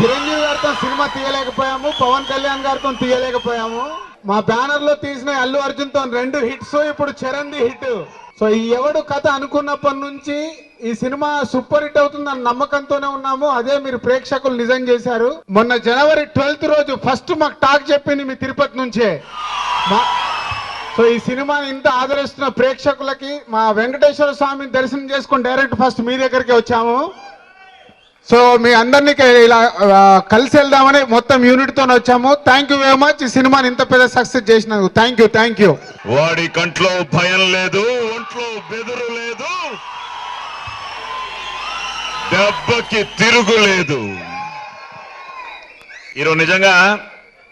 చిరంజీవి గారితో సినిమా తీయలేకపోయాము పవన్ కళ్యాణ్ గారితో తీయలేకపోయాము. మా బ్యానర్లో తీసిన అల్లు అర్జున్తో రెండు హిట్స్ ఇప్పుడు చరణ్ది హిట్. సో ఈ ఎవడు కథ అనుకున్నప్పటి నుంచి ఈ సినిమా సూపర్ హిట్ అవుతుందన్న నమ్మకంతోనే ఉన్నాము. అదే మీరు ప్రేక్షకులు నిజం చేశారు. మొన్న జనవరి ట్వెల్త్ రోజు ఫస్ట్ మాకు టాక్ చెప్పింది మీ తిరుపతి నుంచే. మా సో ఈ సినిమాని ఇంత ఆదరిస్తున్న ప్రేక్షకులకి మా వెంకటేశ్వర స్వామిని దర్శనం చేసుకుని డైరెక్ట్ ఫస్ట్ మీ దగ్గరికి వచ్చాము. సో మీ అందరినీ ఇలా కలిసి వెళ్దామని మొత్తం యూనిట్తో వచ్చాము. థ్యాంక్ యూ వెరీ మచ్ ఈ సినిమాని ఇంత పెద్ద సక్సెస్ చేసినందుకు థ్యాంక్ యూ థ్యాంక్ యూ వాడి కంట్లో భయం లేదు ఒంట్లో బెదురు లేదు. దెబ్బకి తిరుగులేదు ఈరోజు నిజంగా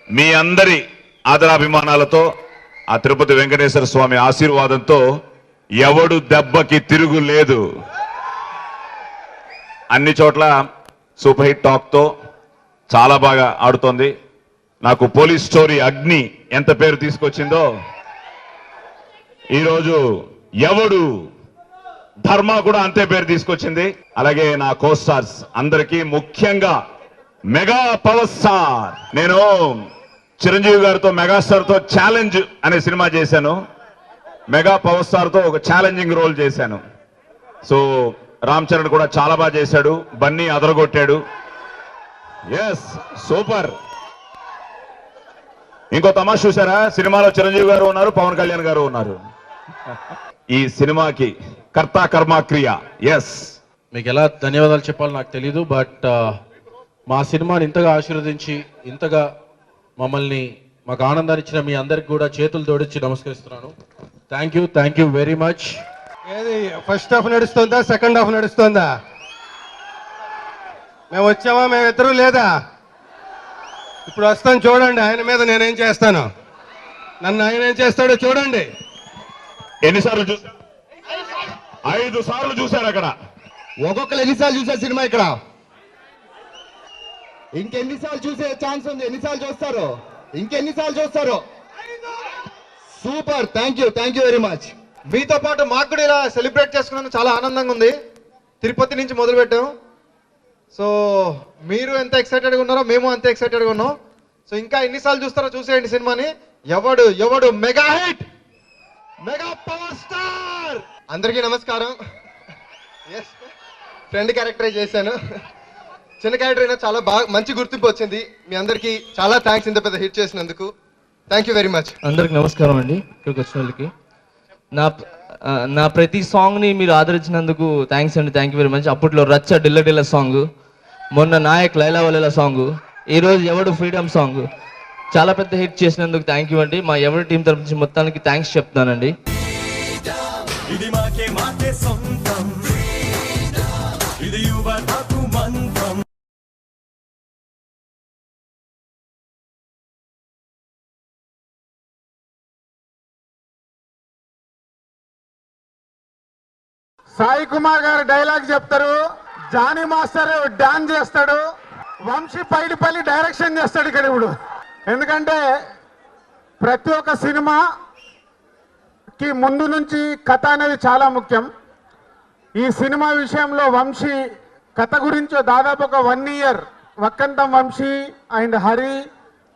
మీ అందరి ఆదరాభిమానాలతో ఆ తిరుపతి వెంకటేశ్వర స్వామి ఆశీర్వాదంతో ఎవడు దెబ్బకి తిరుగు లేదు. అన్ని చోట్ల సూపర్ హిట్ టాక్తో చాలా బాగా ఆడుతోంది. నాకు పోలీస్ స్టోరీ అగ్ని ఎంత పేరు తీసుకొచ్చిందో. ఈరోజు ఎవడు ధర్మ కూడా అంతే పేరు తీసుకొచ్చింది. అలాగే నా కోస్టార్స్ అందరికీ ముఖ్యంగా మెగా పవర్ స్టార్ నేను చిరంజీవి గారితో మెగాస్టార్తో ఛాలెంజ్ అనే సినిమా చేశాను. మెగా పవర్ స్టార్తో ఒక ఛాలెంజింగ్ రోల్ చేశాను. సో రామ్ చరణ్ కూడా చాలా బాగా చేశాడు. బన్నీ అదరగొట్టాడు. ఎస్ సూపర్ ఇంకో తమాష చూసారా సినిమాలో చిరంజీవి గారు ఉన్నారు పవన్ కళ్యాణ్ గారు ఉన్నారు. ఈ సినిమాకి కర్త కర్మ క్రియ. ఎస్ మీకు ఎలా ధన్యవాదాలు చెప్పాలో నాకు తెలియదు బట్ మా సినిమాని ఇంతగా ఆశీర్వదించి ఇంతగా మమ్మల్ని మాకు ఆనందాన్ని ఇచ్చిన మీ అందరికి కూడా చేతులు జోడించి నమస్కరిస్తున్నాను. Thank you thank you very much ఏది? ఫస్ట్ హాఫ్ నడుస్తుందా? సెకండ్ హాఫ్ నడుస్తుందా? మేము వచ్చామా? మేము ఇద్దరు లేదా? ఇప్పుడు వస్తాను చూడండి. ఆయన మీద నేనేం చేస్తాను? నన్ను ఆయన ఏం చేస్తాడో చూడండి. ఎన్నిసార్లు చూసారు ఐదు సార్లు చూశారు అక్కడ. ఒక్కొక్కరు ఎన్నిసార్లు చూసారు సినిమా ఇక్కడ? ఇంకెన్నిసార్లు చూసే ఛాన్స్ ఉంది. ఎన్నిసార్లు చూస్తారు? ఇంకెన్నిసార్లు చూస్తారు? Super. Thank you. Thank you very much. మీతో పాటు మాకు కూడా ఇలా సెలబ్రేట్ చేసుకున్నందుకు చాలా ఆనందంగా ఉంది. తిరుపతి నుంచి మొదలు పెట్టాం సో మీరు ఎంత ఎక్సైటెడ్గా ఉన్నారో మేము అంత ఎక్సైటెడ్గా ఉన్నాం. సో ఇంకా ఎన్నిసార్లు చూస్తారో చూసేయండి సినిమాని. ఎవడు ఎవడు mega hit? Mega power star! అందరికీ నమస్కారం. ఎస్ ఫ్రెండ్ క్యారెక్టర్ చేశాను. చిన్న క్యారెక్టర్ అయినా చాలా బాగా మంచి గుర్తింపు వచ్చింది. మీ అందరికీ చాలా థ్యాంక్స్ ఇంత పెద్ద హిట్ చేసినందుకు. థ్యాంక్ యూ వెరీ మచ్ అందరికి నమస్కారం అండి. ఇక్కడికి వచ్చిన వాళ్ళకి నా నా ప్రతి సాంగ్ని మీరు ఆదరించినందుకు థ్యాంక్స్ అండి. థ్యాంక్ యూ వెరీ మచ్ అప్పట్లో రచ్చ డిల్ల డిల్ల సాంగ్ మొన్న నాయక్ లైలా వలెల సాంగ్ ఈరోజు ఎవడు ఫ్రీడమ్ సాంగ్ చాలా పెద్ద హిట్ చేసినందుకు థ్యాంక్ యూ అండి. మా ఎవరి టీం తరపు నుంచి మొత్తానికి థ్యాంక్స్ చెప్తానండి ఇది మాకే మాకే సొంతం సాయి కుమార్ గారు డైలాగ్ చెప్తారు. జానీ మాస్టర్ డాన్స్ చేస్తాడు. వంశీ పైడిపల్లి డైరెక్షన్ చేస్తాడు ఇక్కడ ఇప్పుడు. ఎందుకంటే ప్రతి ఒక్క సినిమాకి ముందు నుంచి కథ అనేది చాలా ముఖ్యం. ఈ సినిమా విషయంలో వంశీ కథ గురించి దాదాపు ఒక one year Vakkantham Vamsi and Hari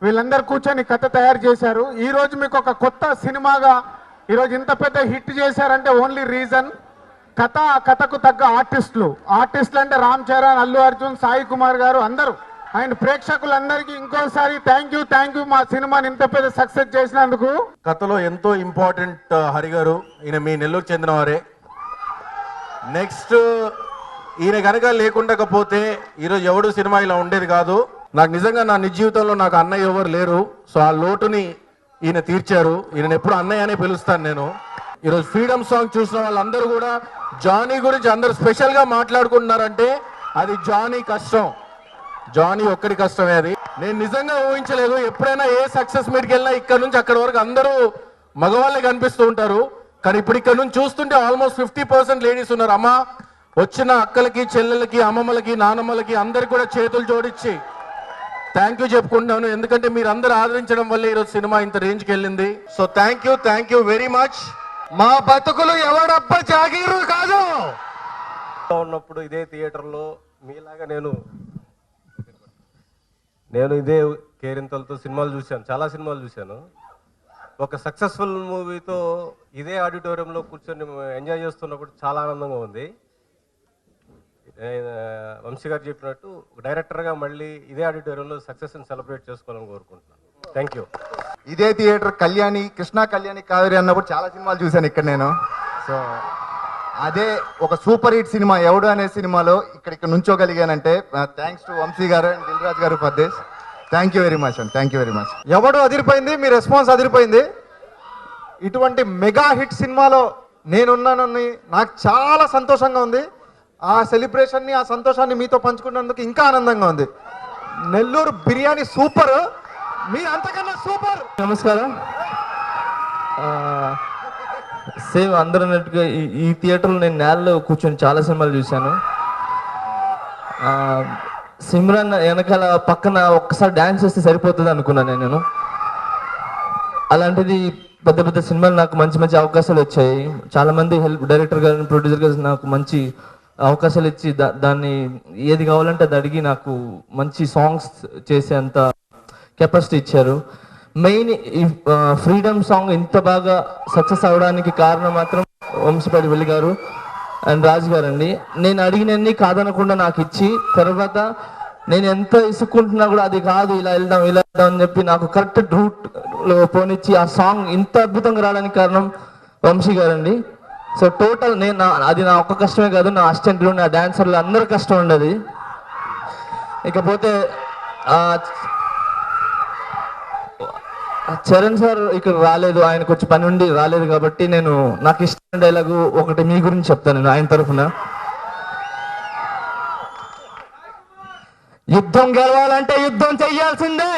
వీళ్ళందరూ కూర్చొని కథ తయారు చేశారు. ఈరోజు మీకు ఒక కొత్త సినిమాగా ఈరోజు ఇంత పెద్ద హిట్ చేశారంటే ఓన్లీ రీజన్ కథ ఆ కథకు తగ్గ ఆర్టిస్టులు. ఆర్టిస్టులు అంటే రామ్ చరణ్ అల్లు అర్జున్ సాయి కుమార్ గారు అందరూ. అండ్ ప్రేక్షకులందరికీ ఇంకోసారి థ్యాంక్ యూ థ్యాంక్ యూ మా సినిమాని ఇంత పెద్ద సక్సెస్ చేసినందుకు. కథలో ఎంతో ఇంపార్టెంట్ uh, హరి గారు ఈయన మీ నెల్లూరు చెందిన వారే నెక్స్ట్ ఈయన కనుక లేకుండకపోతే ఈరోజు ఎవడు సినిమా ఇలా ఉండేది కాదు. నాకు నిజంగా నా నిజ జీవితంలో నాకు అన్నయ్య ఎవరు లేరు. సో ఆ లోటుని ఈయన తీర్చారు. ఈయన ఎప్పుడు అన్నయ్య అనే పిలుస్తాను నేను. ఈరోజు ఫ్రీడమ్ సాంగ్ చూసిన వాళ్ళందరూ కూడా జానీ గురించి అందరూ స్పెషల్గా మాట్లాడుకుంటున్నారంటే అది జానీ కష్టం. జానీ ఒక్కడి కష్టమే అది. నేను నిజంగా ఊహించలేదు ఎప్పుడైనా ఏ సక్సెస్ మీట్కి వెళ్ళినా ఇక్కడ నుంచి అక్కడ వరకు అందరూ మగవాళ్ళే కనిపిస్తూ ఉంటారు. కానీ ఇప్పుడు ఇక్కడ నుంచి చూస్తుంటే ఆల్మోస్ట్ ఫిఫ్టీ పర్సెంట్ లేడీస్ ఉన్నారు. అమ్మ వచ్చిన అక్కలకి చెల్లెలకి అమ్మమ్మలకి నానమ్మలకి అందరికి కూడా చేతులు జోడించి థ్యాంక్ యూ చెప్పుకుంటున్నాను. ఎందుకంటే మీరు అందరూ ఆదరించడం వల్ల ఈరోజు సినిమా ఇంత రేంజ్కి వెళ్ళింది. So thank you thank you very much మా బతుకులు ఎవడబ్బ జాగీరు కాదు. ఉన్నప్పుడు ఇదే థియేటర్లో మీలాగా నేను నేను ఇదే కేరింతలతో సినిమాలు చూశాను చాలా సినిమాలు చూశాను. ఒక సక్సెస్ఫుల్ మూవీతో ఇదే ఆడిటోరియంలో కూర్చొని ఎంజాయ్ చేస్తున్నప్పుడు చాలా ఆనందంగా ఉంది. వంశీ గారు చెప్పినట్టు డైరెక్టర్గా మళ్ళీ ఇదే ఆడిటోరియంలో సక్సెస్ని సెలబ్రేట్ చేసుకోవాలని కోరుకుంటున్నాను. థ్యాంక్ యూ ఇదే థియేటర్ కళ్యాణి కృష్ణా కళ్యాణి కావేరి అన్నప్పుడు చాలా సినిమాలు చూశాను ఇక్కడ నేను. సో అదే ఒక సూపర్ హిట్ సినిమా ఎవడు అనే సినిమాలో ఇక్కడ ఇక్కడ నుంచోగలిగానంటే థ్యాంక్స్ టు వంశీ గారు అండ్ దిల్రాజ్ గారు for this thank you very much and thank you very much ఎవడు అదిరిపోయింది? మీ రెస్పాన్స్ అదిరిపోయింది? ఇటువంటి మెగా హిట్ సినిమాలో నేనున్నానని నాకు చాలా సంతోషంగా ఉంది. ఆ సెలబ్రేషన్ని ఆ సంతోషాన్ని మీతో పంచుకున్నందుకు ఇంకా ఆనందంగా ఉంది. నెల్లూరు బిర్యానీ సూపర్. మీ అంతకన్నా సూపర్. నమస్కారం. సేమ్ అందరూ అన్నట్టుగా ఈ థియేటర్లో నేను నేలలో కూర్చొని చాలా సినిమాలు చూశాను. సిమ్రన్ వెనకాల పక్కన ఒక్కసారి డ్యాన్స్ చేస్తే సరిపోతుంది అనుకున్నాను నేను. అలాంటిది పెద్ద పెద్ద సినిమాలు నాకు మంచి మంచి అవకాశాలు వచ్చాయి. చాలామంది హెల్ప్ డైరెక్టర్ గారు ప్రొడ్యూసర్ గారు నాకు మంచి అవకాశాలు ఇచ్చి దాన్ని ఏది కావాలంటే అది అడిగి నాకు మంచి సాంగ్స్ చేసేంత కెపాసిటీ ఇచ్చారు. మెయిన్ ఈ ఫ్రీడమ్ సాంగ్ ఇంత బాగా సక్సెస్ అవడానికి కారణం మాత్రం వంశపల్లి వెళ్ళి గారు అండ్ రాజు గారు అండి నేను అడిగినన్ని కాదనకుండా నాకు ఇచ్చి తర్వాత నేను ఎంత ఇసుక్కుంటున్నా కూడా అది కాదు ఇలా వెళ్దాం ఇలా వెళ్దాం అని చెప్పి నాకు కరెక్ట్ రూట్లో పోనిచ్చి ఆ సాంగ్ ఇంత అద్భుతంగా రావడానికి కారణం వంశీ గారండి. సో టోటల్ నేను అది నా ఒక్క కష్టమే కాదు నా అసిస్టెంట్లు నా డాన్సర్లు అందరి కష్టం ఉండదు ఇకపోతే ఆ, చరణ్ సార్ ఇక్కడ రాలేదు ఆయన కొంచెం పని ఉండి రాలేదు కాబట్టి నేను నాకు ఇష్టమైన డైలాగు ఒకటి మీ గురించి చెప్తాను నేను ఆయన తరఫున. యుద్ధం గెలవాలంటే యుద్ధం చెయ్యాల్సిందే.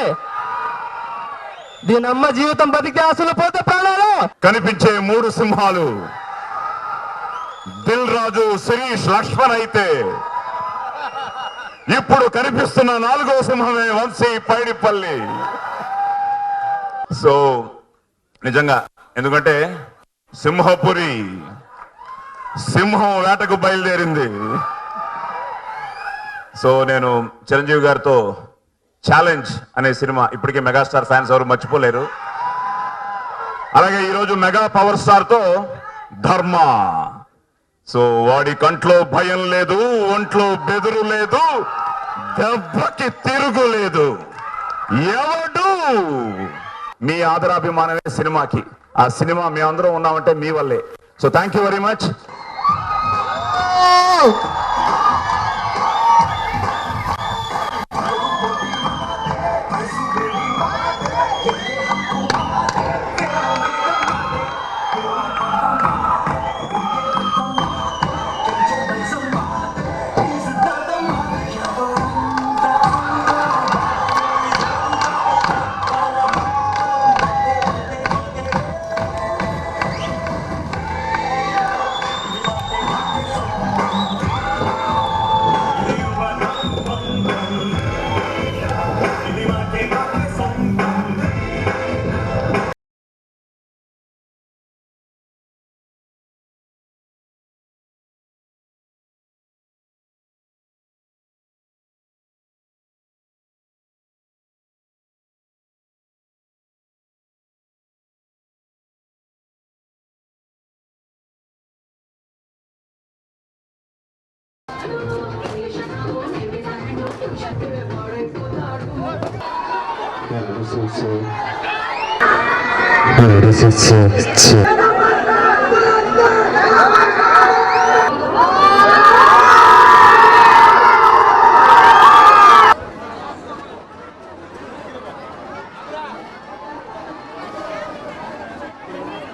దీని అమ్మ జీవితం బతికి ఆశలు పోతే ప్రాణాలు. కనిపించే మూడు సింహాలు. దిల్ రాజు శిరీష్ లక్ష్మణ్ అయితే ఇప్పుడు కనిపిస్తున్న నాలుగో సింహమే వంశీ పైడిపల్లి. సో నిజంగా ఎందుకంటే సింహపురి సింహం వేటకు బయలుదేరింది. సో నేను చిరంజీవి గారితో ఛాలెంజ్ అనే సినిమా ఇప్పటికే మెగాస్టార్ ఫ్యాన్స్ ఎవరు మర్చిపోలేరు. అలాగే ఈరోజు మెగా పవర్ స్టార్తో ధర్మ. సో వాడి కంట్లో భయం లేదు ఒంట్లో బెదురు లేదు దెబ్బకి తిరుగులేదు ఎవడు? మీ ఆదరాభిమానమే సినిమాకి. ఆ సినిమా మేమందరం ఉన్నామంటే మీ వల్లే. So thank you very much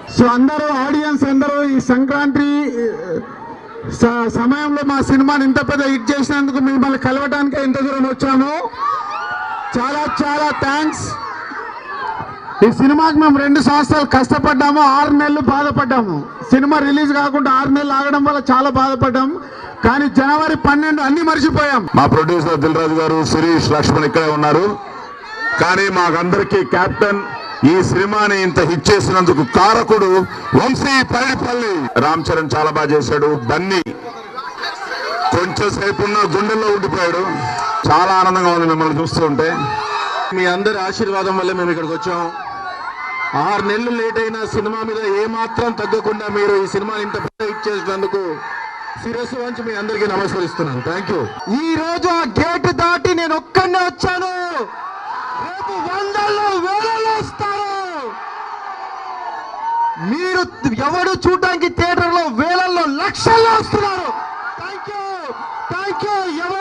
so అందరూ ఆడియన్స్ అందరూ ఈ సంక్రాంతి స- సమయంలో మా సినిమాని ఇంత పెద్ద హిట్ చేసినందుకు మిమ్మల్ని కలవటానికి ఇంత దూరం వచ్చాము. చాలా చాలా థ్యాంక్స్ ఈ సినిమాకి మేము రెండు సంవత్సరాలు కష్టపడ్డాము ఆరు నెలలు బాధపడ్డాము. సినిమా రిలీజ్ కాకుండా ఆరు నెలలు ఆగడం వల్ల చాలా బాధపడ్డాం కానీ జనవరి పన్నెండు అన్ని మర్చిపోయాం. మా ప్రొడ్యూసర్ దిల్రాజు గారు శిరీష్ లక్ష్మణ్ ఇక్కడే ఉన్నారు. కానీ మాకందరికీ కెప్టెన్ ఈ సినిమాని ఇంత హిట్ చేసినందుకు కారకుడు వంశీ పైడిపల్లి రామ్ చరణ్ చాలా బాగా చేశాడు. బన్నీ కొంచెం సేపు ఉన్న గుండెల్లో ఉండిపోయాడు. చాలా ఆనందంగా ఉంది మిమ్మల్ని చూస్తూ ఉంటే. మీ అందరి ఆశీర్వాదం వల్ల మేము ఇక్కడికి వచ్చాం. ఆరు నెలలు లేట్ అయిన సినిమా మీద ఏమాత్రం తగ్గకుండా మీరు ఈ సినిమాని ఇంత పెద్ద హిట్ చేసినందుకు శిరస్సు వంచి మీ అందరికీ నమస్కరిస్తున్నాను. థ్యాంక్ యూ ఈ రోజు ఆ గేట్ దాటి నేను ఒక్కనే వచ్చాను. వందల్లో వేలలో వస్తారు. మీరు ఎవడు చూడడానికి థియేటర్లో వేలల్లో లక్షల్లో వస్తున్నారు. థ్యాంక్ యూ థ్యాంక్ యూ ఎవరు